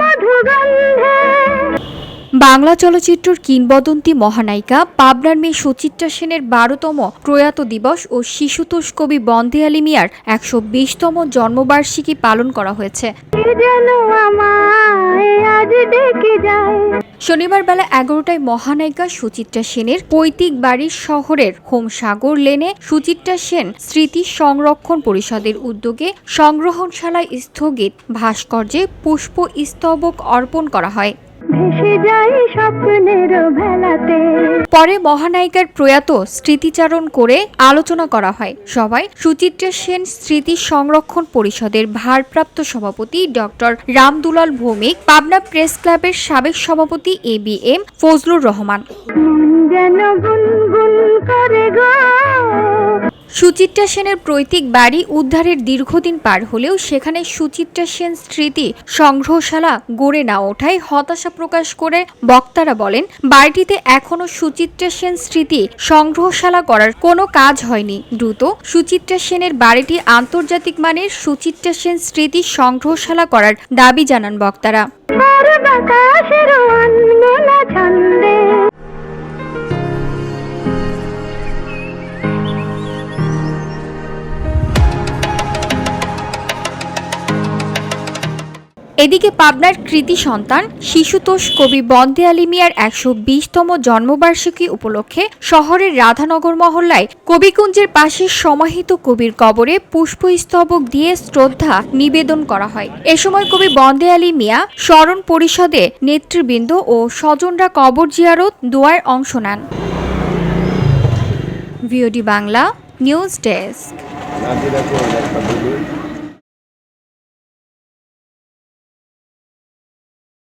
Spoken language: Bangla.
मधुगंध বাংলা চলচ্চিত্রের কিংবদন্তি মহানায়িকা পাবনার মেয়ে সুচিত্রা সেনের বারোতম প্রয়াত দিবস ও শিশুতোষ কবি বন্দে আলী মিয়ার একশো বিশতম জন্মবার্ষিকী পালন করা হয়েছে। শনিবার বেলা এগারোটায় মহানায়িকা সুচিত্রা সেনের পৈতৃক বাড়ির শহরের হোমসাগর লেনে সুচিত্রা সেন স্মৃতি সংরক্ষণ পরিষদের উদ্যোগে সংগ্রহণশালায় স্থগিত ভাস্কর্যে পুষ্প স্তবক অর্পণ করা হয়। ভেসে যাই স্বপ্নের ভেলাতে। পরে মহানায়িকার প্রয়াত স্মৃতিচারণ করে আলোচনা করা হয় সবাই সুচিত্রা সেন স্মৃতি সংরক্ষণ পরিষদের ভারপ্রাপ্ত সভাপতি ডক্টর রামদুলাল ভৌমিক পাবনা প্রেস ক্লাবের সাবেক সভাপতি A B M Fazlur Rahman. যেন গুনগুন করে গো। সুচিত্রা সেনের পৈতৃক বাড়ি উদ্ধারের দীর্ঘদিন পার হলেও সেখানে সুচিত্রা সেন স্মৃতি সংগ্রহশালা গড়ে না ওঠায় হতাশা প্রকাশ করে বক্তারা বলেন, বাড়িটিতে এখনও সুচিত্রা সেন স্মৃতি সংগ্রহশালা করার কোনো কাজ হয়নি। দ্রুত সুচিত্রা সেনের বাড়িটি আন্তর্জাতিক মানের সুচিত্রা সেন স্মৃতি সংগ্রহশালা করার দাবি জানান বক্তারা। এদিকে পাবনার কৃতি সন্তান শিশুতোষ কবি বন্দে আলী মিয়ার একশো বিশতম জন্মবার্ষিকী উপলক্ষে শহরের রাধানগর মহল্লায় কবিকুঞ্জের পাশে সমাহিত কবির কবরে পুষ্পস্তবক দিয়ে শ্রদ্ধা নিবেদন করা হয়। এ সময় কবি বন্দে আলী মিয়া স্মরণ পরিষদে নেতৃবৃন্দ ও স্বজনরা কবর জিয়ারত দোয়ার অংশ নেন। Bangla, news desk.